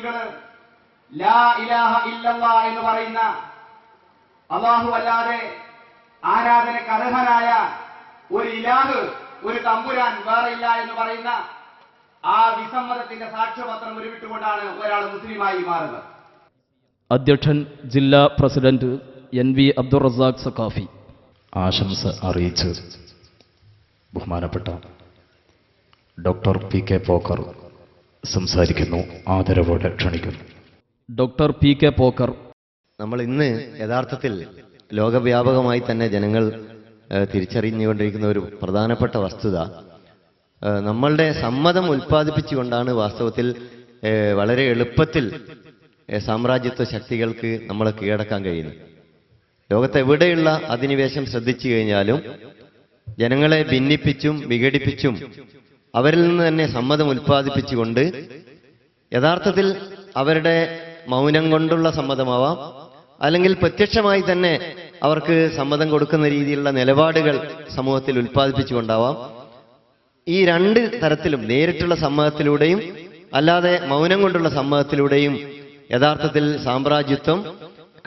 മുസ്ലിങ്ങൾ ലാ ഇലാഹ ഇല്ലല്ലാ എന്ന് പറയുന്ന അള്ളാഹു അല്ലാതെ ആരാധനയ്ക്ക് അർഹനായ ഒരു ഇലാഹ് ഒരു തമ്പുരാൻ വേറെയില്ല എന്ന് പറയുന്ന ആ വിസമ്മതത്തിന്റെ സാക്ഷ്യപത്രം ഉരുവിട്ടുകൊണ്ടാണ് ഒരാൾ മുസ്ലിമായി മാറുന്നത്. അധ്യക്ഷൻ ജില്ലാ president N V Abdul Razak Saqafi. ആശംസ അറിയിച്ച് ബഹുമാനപ്പെട്ട ഡോക്ടർ പി കെ പോക്കർ സംസാരിക്കുന്നു. ആദരവോടെ ക്ഷണിക്കുന്നു. Doctor P K Pokker. നമ്മൾ ഇന്ന് യഥാർത്ഥത്തിൽ ലോകവ്യാപകമായി തന്നെ ജനങ്ങൾ തിരിച്ചറിഞ്ഞുകൊണ്ടിരിക്കുന്ന ഒരു പ്രധാനപ്പെട്ട വസ്തുത. നമ്മളുടെ സമ്മതം ഉൽപ്പാദിപ്പിച്ചുകൊണ്ടാണ് വാസ്തവത്തിൽ വളരെ എളുപ്പത്തിൽ സാമ്രാജ്യത്വ ശക്തികൾക്ക് നമ്മളെ കീഴടക്കാൻ കഴിയുന്നത്. ലോകത്തെവിടെയുള്ള അധിനിവേശം ശ്രദ്ധിച്ചു കഴിഞ്ഞാലും ജനങ്ങളെ ഭിന്നിപ്പിച്ചും വിഘടിപ്പിച്ചും അവരിൽ നിന്ന് തന്നെ സമ്മതം ഉൽപ്പാദിപ്പിച്ചുകൊണ്ട് യഥാർത്ഥത്തിൽ അവരുടെ മൗനം കൊണ്ടുള്ള സമ്മതമാവാം. അല്ലെങ്കിൽ പ്രത്യക്ഷമായി തന്നെ അവർക്ക് സമ്മതം കൊടുക്കുന്ന രീതിയിലുള്ള നിലപാടുകൾ സമൂഹത്തിൽ ഉൽപ്പാദിപ്പിച്ചുകൊണ്ടാവാം. ഈ രണ്ട് തരത്തിലും നേരിട്ടുള്ള സമ്മതത്തിലൂടെയും അല്ലാതെ മൗനം കൊണ്ടുള്ള സമ്മതത്തിലൂടെയും യഥാർത്ഥത്തിൽ സാമ്രാജ്യത്വം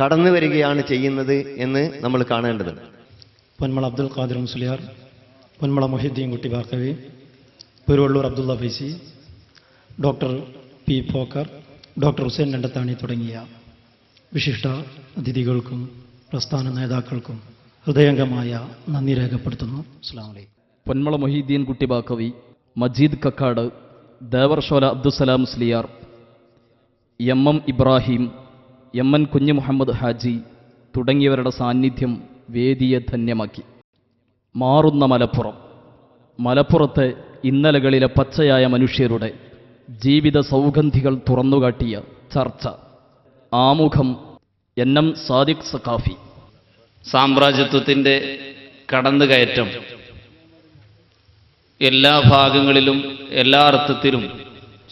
കടന്നു വരികയാണ് ചെയ്യുന്നത് എന്ന് നമ്മൾ കാണേണ്ടതുണ്ട്. Ponmala Abdul Khadir Musliyar Ponmala Mohiddeen Kutty Baqavi Peruvallur Abdulla Faizy doctor P Pokker doctor Hussain Randathani തുടങ്ങിയ വിശിഷ്ട അതിഥികൾക്കും പ്രസ്ഥാന നേതാക്കൾക്കും ഹൃദയംഗമായ നന്ദി രേഖപ്പെടുത്തുന്നു. വലൈക്കും Ponmala Mohiddeen Kutty Baqavi Majeed Kakkad Devarshola Abdussalam Musliyar M M Ibrahim M N Kunju Muhammad Haji തുടങ്ങിയവരുടെ സാന്നിധ്യം വേദിയെ ധന്യമാക്കി. മാറുന്ന മലപ്പുറം മലപ്പുറത്തെ ഇന്നലകളിലെ പച്ചയായ മനുഷ്യരുടെ ജീവിത സൗഗന്ധികൾ തുറന്നുകാട്ടിയ ചർച്ച. ആമുഖം എൻ എം സാദിഖ് സഖാഫി. സാമ്രാജ്യത്വത്തിന്റെ കടന്നുകയറ്റം. എല്ലാ ഭാഗങ്ങളിലും എല്ലാ അർത്ഥത്തിലും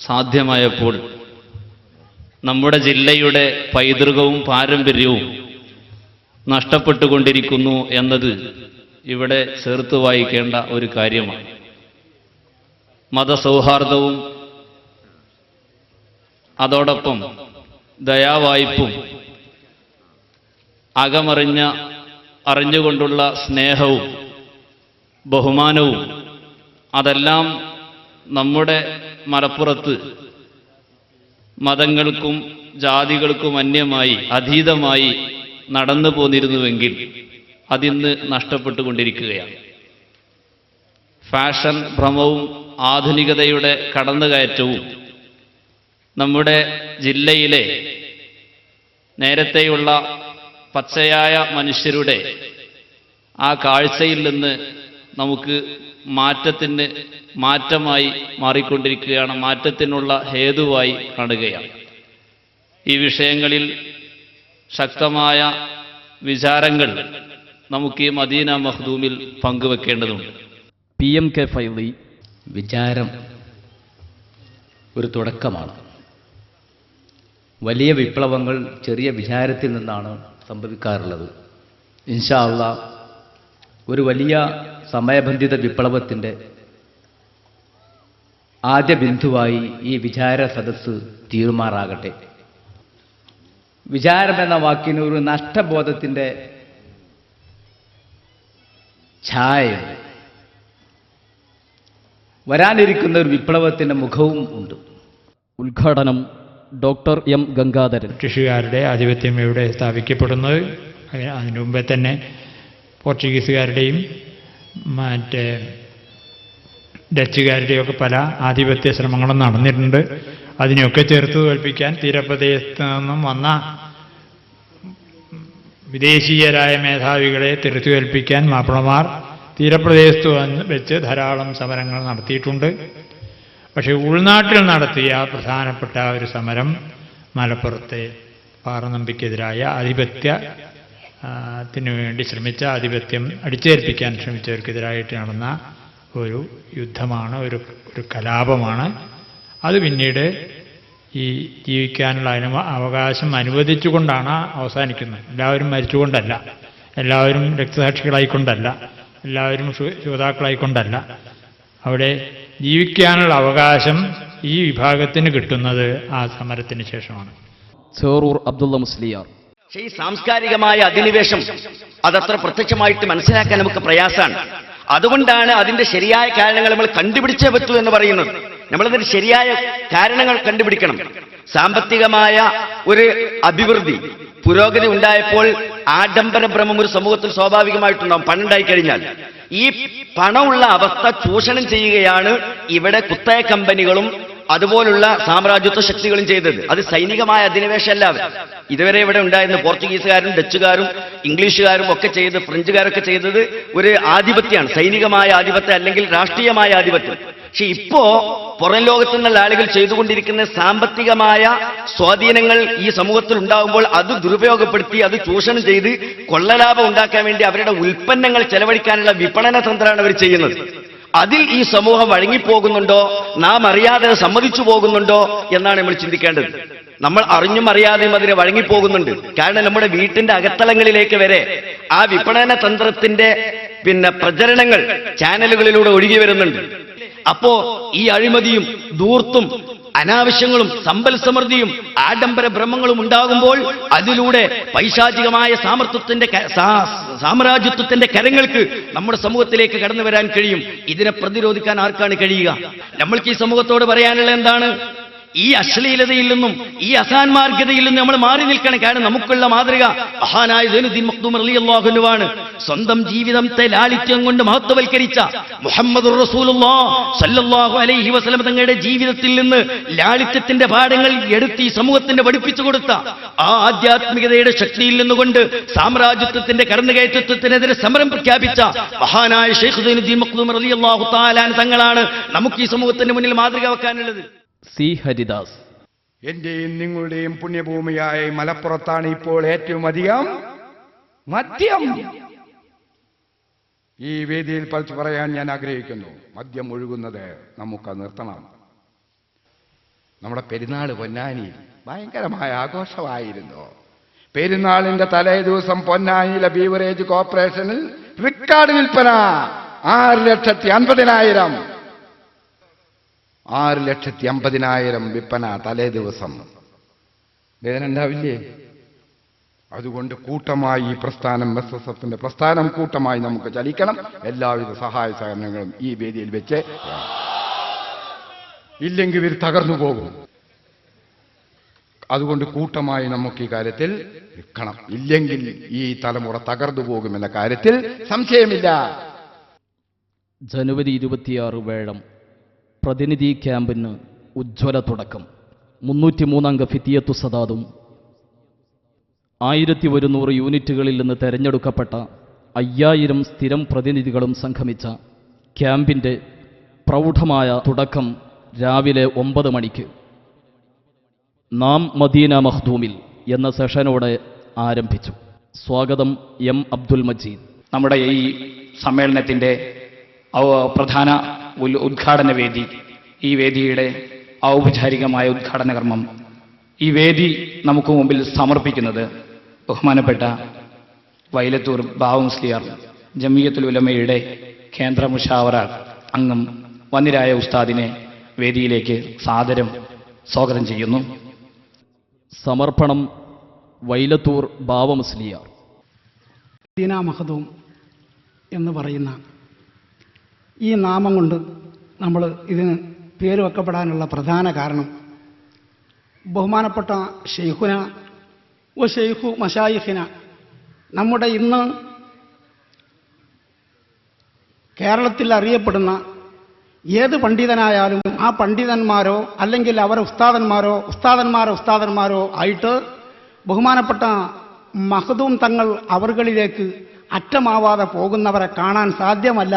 സാധ്യമായപ്പോൾ നമ്മുടെ ജില്ലയുടെ പൈതൃകവും പാരമ്പര്യവും നഷ്ടപ്പെട്ടുകൊണ്ടിരിക്കുന്നു എന്നത് ഇവിടെ ചേർത്ത് വായിക്കേണ്ട ഒരു കാര്യമാണ്. മതസൗഹാർദ്ദവും അതോടൊപ്പം ദയാവായ്പും അകമറിഞ്ഞ അറിഞ്ഞുകൊണ്ടുള്ള സ്നേഹവും ബഹുമാനവും അതെല്ലാം നമ്മുടെ മലപ്പുറത്ത് മതങ്ങൾക്കും ജാതികൾക്കും അന്യമായി അതീതമായി നടന്നു പോന്നിരുന്നുവെങ്കിൽ അതിന്ന് നഷ്ടപ്പെട്ടുകൊണ്ടിരിക്കുകയാണ്. ഫാഷൻ ഭ്രമവും ആധുനികതയുടെ കടന്നുകയറ്റവും നമ്മുടെ ജില്ലയിലെ നേരത്തെയുള്ള പച്ചയായ മനുഷ്യരുടെ ആ കാഴ്ചയിൽ നിന്ന് നമുക്ക് മാറ്റത്തിന് മാറ്റമായി മാറിക്കൊണ്ടിരിക്കുകയാണ് മാറ്റത്തിനുള്ള ഹേതുവായി കാണുകയാണ്. ഈ വിഷയങ്ങളിൽ ശക്തമായ വിചാരങ്ങൾ നമുക്ക് ഈ മദീന മഹ്ദൂമിൽ പങ്കുവെക്കേണ്ടതുണ്ട്. പി എം കെ ഫൈലി വിചാരം ഒരു തുടക്കമാണ്. വലിയ വിപ്ലവങ്ങൾ ചെറിയ വിചാരത്തിൽ നിന്നാണ് സംഭവിക്കാറുള്ളത്. ഇൻഷാള്ള ഒരു വലിയ സമയബന്ധിത വിപ്ലവത്തിന്റെ ആദ്യ ബിന്ദുവായി ഈ വിചാര സദസ്സ് തീരുമാറാകട്ടെ. വിചാരം എന്ന വാക്കിന് ഒരു നഷ്ടബോധത്തിന്റെ ഛായയുണ്ട് വരാനിരിക്കുന്ന ഒരു വിപ്ലവത്തിന്റെ മുഖവും ഉണ്ട്. ഉദ്ഘാടനം ഡോക്ടർ എം ഗംഗാധരൻ. ബ്രിട്ടീഷുകാരുടെ ആധിപത്യം ഇവിടെ സ്ഥാപിക്കപ്പെടുന്നത്. അതിന് മുമ്പേ തന്നെ പോർച്ചുഗീസുകാരുടെയും മറ്റേ ഡച്ചുകാരുടെയും ഒക്കെ പല ആധിപത്യ ശ്രമങ്ങളും നടന്നിട്ടുണ്ട്. അതിനെയൊക്കെ ചേർത്ത് തോൽപ്പിക്കാൻ തീരപ്രദേശത്ത് നിന്നും വന്ന വിദേശീയരായ മേധാവികളെ തിരുത്തുകൽപ്പിക്കാൻ മാപ്പിളമാർ തീരപ്രദേശത്ത് വെച്ച് ധാരാളം സമരങ്ങൾ നടത്തിയിട്ടുണ്ട്. പക്ഷേ ഉൾനാട്ടിൽ നടത്തിയ പ്രധാനപ്പെട്ട ഒരു സമരം മലപ്പുറത്തെ പാറനമ്പിക്കെതിരായ ആധിപത്യ ത്തിനു വേണ്ടി ശ്രമിച്ച ആധിപത്യം അടിച്ചേൽപ്പിക്കാൻ ശ്രമിച്ചവർക്കെതിരായിട്ട് നടന്ന ഒരു യുദ്ധമാണ് ഒരു ഒരു കലാപമാണ്. അത് പിന്നീട് ഈ ജീവിക്കാനുള്ള അനു അവകാശം അനുവദിച്ചുകൊണ്ടാണ് അവസാനിക്കുന്നത്. എല്ലാവരും മരിച്ചുകൊണ്ടല്ല. എല്ലാവരും രക്തസാക്ഷികളായിക്കൊണ്ടല്ല. എല്ലാവരും ശ്രോതാക്കളായിക്കൊണ്ടല്ല. അവിടെ ജീവിക്കാനുള്ള അവകാശം ഈ വിഭാഗത്തിന് കിട്ടുന്നത് ആ സമരത്തിന് ശേഷമാണ്. സോറൂർ അബ്ദുള്ള മുസ്ലിയാർ. പക്ഷേ ഈ സാംസ്കാരികമായ അധിനിവേശം അതത്ര പ്രത്യക്ഷമായിട്ട് മനസ്സിലാക്കാൻ നമുക്ക് പ്രയാസമാണ്. അതുകൊണ്ടാണ് അതിന്റെ ശരിയായ കാരണങ്ങൾ നമ്മൾ കണ്ടുപിടിച്ചേ പറ്റൂ എന്ന് പറയുന്നത്. നമ്മളതിന്റെ ശരിയായ കാരണങ്ങൾ കണ്ടുപിടിക്കണം. സാമ്പത്തികമായ ഒരു അഭിവൃദ്ധി പുരോഗതി ഉണ്ടായപ്പോൾ ആഡംബര ഭ്രമം ഒരു സമൂഹത്തിൽ സ്വാഭാവികമായിട്ടുണ്ടാവും. പണുണ്ടായി കഴിഞ്ഞാൽ ഈ പണമുള്ള അവസ്ഥ ചൂഷണം ചെയ്യുകയാണ് ഇവിടെ കുത്തയ കമ്പനികളും അതുപോലുള്ള സാമ്രാജ്യത്വ ശക്തികളും ചെയ്തത്. അത് സൈനികമായ അധിനിവേശമല്ല ഇതുവരെ ഇവിടെ ഉണ്ടായിരുന്ന പോർച്ചുഗീസുകാരും ഡച്ചുകാരും ഇംഗ്ലീഷുകാരും ഒക്കെ ചെയ്ത് ഫ്രഞ്ചുകാരൊക്കെ ചെയ്തത് ഒരു ആധിപത്യമാണ്. സൈനികമായ ആധിപത്യം അല്ലെങ്കിൽ രാഷ്ട്രീയമായ ആധിപത്യം. പക്ഷെ ഇപ്പോ പുറം ലോകത്തു നിന്നുള്ള ആളുകൾ ചെയ്തുകൊണ്ടിരിക്കുന്ന സാമ്പത്തികമായ സ്വാധീനങ്ങൾ ഈ സമൂഹത്തിൽ ഉണ്ടാകുമ്പോൾ അത് ദുരുപയോഗപ്പെടുത്തി അത് ചൂഷണം ചെയ്ത് കൊള്ളലാഭം ഉണ്ടാക്കാൻ വേണ്ടി അവരുടെ ഉൽപ്പന്നങ്ങൾ ചെലവഴിക്കാനുള്ള വിപണന തന്ത്രമാണ് അവർ ചെയ്യുന്നത്. അതിൽ ഈ സമൂഹം വഴങ്ങിപ്പോകുന്നുണ്ടോ? നാം അറിയാതെ സമ്മതിച്ചു പോകുന്നുണ്ടോ എന്നാണ് നമ്മൾ ചിന്തിക്കേണ്ടത്. നമ്മൾ അറിഞ്ഞും അറിയാതെയും അതിനെ വഴങ്ങിപ്പോകുന്നുണ്ട്. കാരണം നമ്മുടെ വീട്ടിന്റെ അകത്തളങ്ങളിലേക്ക് വരെ ആ വിപണന തന്ത്രത്തിന്റെ പിന്നെ പ്രചരണങ്ങൾ ചാനലുകളിലൂടെ ഒഴുകി വരുന്നുണ്ട്. അപ്പോ ഈ അഴിമതിയും ദൂർത്തും അനാവശ്യങ്ങളും സമ്പൽ സമൃദ്ധിയും ആഡംബര ഭ്രമങ്ങളും ഉണ്ടാകുമ്പോൾ അതിലൂടെ പൈശാചികമായ സാമർത്ഥ്യത്തിന്റെ സാമ്രാജ്യത്വത്തിന്റെ കരങ്ങൾക്ക് നമ്മുടെ സമൂഹത്തിലേക്ക് കടന്നു വരാൻ കഴിയും. ഇതിനെ പ്രതിരോധിക്കാൻ ആർക്കാണ് കഴിയുക? നമ്മൾക്ക് ഈ സമൂഹത്തോട് പറയാനുള്ള എന്താണ്? ഈ അശ്ലീലതയിൽ നിന്നും ഈ അസാൻമാർഗതയിൽ നിന്നും നമ്മൾ മാറി നിൽക്കണം. കാരണം നമുക്കുള്ള മാതൃക മഹാനായ സൈനുദ്ദീൻ മഖ്ദൂം സ്വന്തം ജീവിതത്തെ ലാളിത്യം കൊണ്ട് മഹത്വവൽക്കരിച്ച മുഹമ്മദ് സല്ലല്ലാഹു അലൈഹി വസല്ലം തങ്ങളുടെ ജീവിതത്തിൽ നിന്ന് ലാളിത്യത്തിന്റെ പാഠങ്ങൾ എടുത്ത് ഈ സമൂഹത്തിന്റെ പഠിപ്പിച്ചു കൊടുത്ത ആ ആധ്യാത്മികതയുടെ ശക്തിയിൽ നിന്നുകൊണ്ട് സാമ്രാജ്യത്വത്തിന്റെ കടന്നുകയറ്റത്വത്തിനെതിരെ സമരം പ്രഖ്യാപിച്ച മഹാനായ ഷെയ്ഖ് സൈനുദ്ദീൻ മഖ്ദൂം റളിയല്ലാഹു തആലാൻ തങ്ങളാണ് നമുക്ക് ഈ സമൂഹത്തിന്റെ മുന്നിൽ മാതൃക വെക്കാനുള്ളത്. സി. ഹരിദാസ്. എന്റെയും നിങ്ങളുടെയും പുണ്യഭൂമിയായ മലപ്പുറത്താണ് ഇപ്പോൾ ഏറ്റവും അധികം മദ്യം. ഈ വേദിയിൽ പറിച്ചു പറയാൻ ഞാൻ ആഗ്രഹിക്കുന്നു. മദ്യം ഒഴുകുന്നത് നമുക്ക് നിർത്തണം. നമ്മുടെ പെരുന്നാൾ പൊന്നാനി ഭയങ്കരമായ ആഘോഷമായിരുന്നു. പെരുന്നാളിന്റെ തലേ ദിവസം പൊന്നാനിയിലെ ബീവറേജ് കോർപ്പറേഷനിൽ റിക്കാർഡ് വിൽപ്പന ആറ് ലക്ഷത്തി അൻപതിനായിരം. ആറ് ലക്ഷത്തി അമ്പതിനായിരം വിൽപ്പന തലേ ദിവസം. വേദന ഉണ്ടാവില്ലേ? അതുകൊണ്ട് കൂട്ടമായി ഈ പ്രസ്ഥാനം എസ് എസ് എഫിന്റെ പ്രസ്ഥാനം കൂട്ടമായി നമുക്ക് ചലിക്കണം. എല്ലാവിധ സഹായ സഹകരണങ്ങളും ഈ വേദിയിൽ വെച്ച് ഇല്ലെങ്കിൽ ഇവർ തകർന്നു പോകും. അതുകൊണ്ട് കൂട്ടമായി നമുക്ക് ഈ കാര്യത്തിൽ നിൽക്കണം. ഇല്ലെങ്കിൽ ഈ തലമുറ തകർന്നു പോകുമെന്ന കാര്യത്തിൽ സംശയമില്ല. ജനുവരി ഇരുപത്തിയാറ് വേഴം പ്രതിനിധി ക്യാമ്പിന് ഉജ്ജ്വല തുടക്കം. മുന്നൂറ്റി മൂന്നംഗ ഫിത്തിയത്തു സദാദും. ആയിരത്തി ഒരുന്നൂറ് യൂണിറ്റുകളിൽ നിന്ന് തെരഞ്ഞെടുക്കപ്പെട്ട അയ്യായിരം സ്ഥിരം പ്രതിനിധികളും സംഗമിച്ച ക്യാമ്പിന്റെ പ്രൗഢമായ തുടക്കം രാവിലെ ഒമ്പത് മണിക്ക്. നാം മദീന മഖ്ദൂമിൽ എന്ന സെഷനോടെ ആരംഭിച്ചു. സ്വാഗതം എം അബ്ദുൽ മജീദ്. നമ്മുടെ ഈ സമ്മേളനത്തിന്റെ പ്രധാന ഉദ്ഘാടന വേദി. ഈ വേദിയുടെ ഔപചാരികമായ ഉദ്ഘാടന കർമ്മം. ഈ വേദി നമുക്ക് മുമ്പിൽ സമർപ്പിക്കുന്നത് ബഹുമാനപ്പെട്ട വൈലത്തൂർ ബാവു മുസ്ലിയാർ ജമിയത്തുൽ ഉലമയുടെ കേന്ദ്ര മുഷാവറ അംഗം വന്നിരായ ഉസ്താദിനെ വേദിയിലേക്ക് സാദരം സ്വാഗതം ചെയ്യുന്നു. സമർപ്പണം വൈലത്തൂർ ബാവമുസ്ലിയാർ ദീനാ മഹദൂം എന്ന് പറയുന്ന ഈ നാമം കൊണ്ട് നമ്മൾ ഇതിന് പേര് വെക്കപ്പെടാനുള്ള പ്രധാന കാരണം ബഹുമാനപ്പെട്ട ഷെയ്ഖുന ഒ ഷെയ്ഖു മഷായിഖിന നമ്മുടെ ഇന്ന് കേരളത്തിൽ അറിയപ്പെടുന്ന ഏത് പണ്ഡിതനായാലും ആ പണ്ഡിതന്മാരോ അല്ലെങ്കിൽ അവരെ ഉസ്താദന്മാരോ ഉസ്താദന്മാരോ ഉസ്താദന്മാരോ ആയിട്ട് ബഹുമാനപ്പെട്ട മഹദൂം തങ്ങൾ അവറുകളിലേക്ക് അറ്റമാവാതെ പോകുന്നവരെ കാണാൻ സാധ്യമല്ല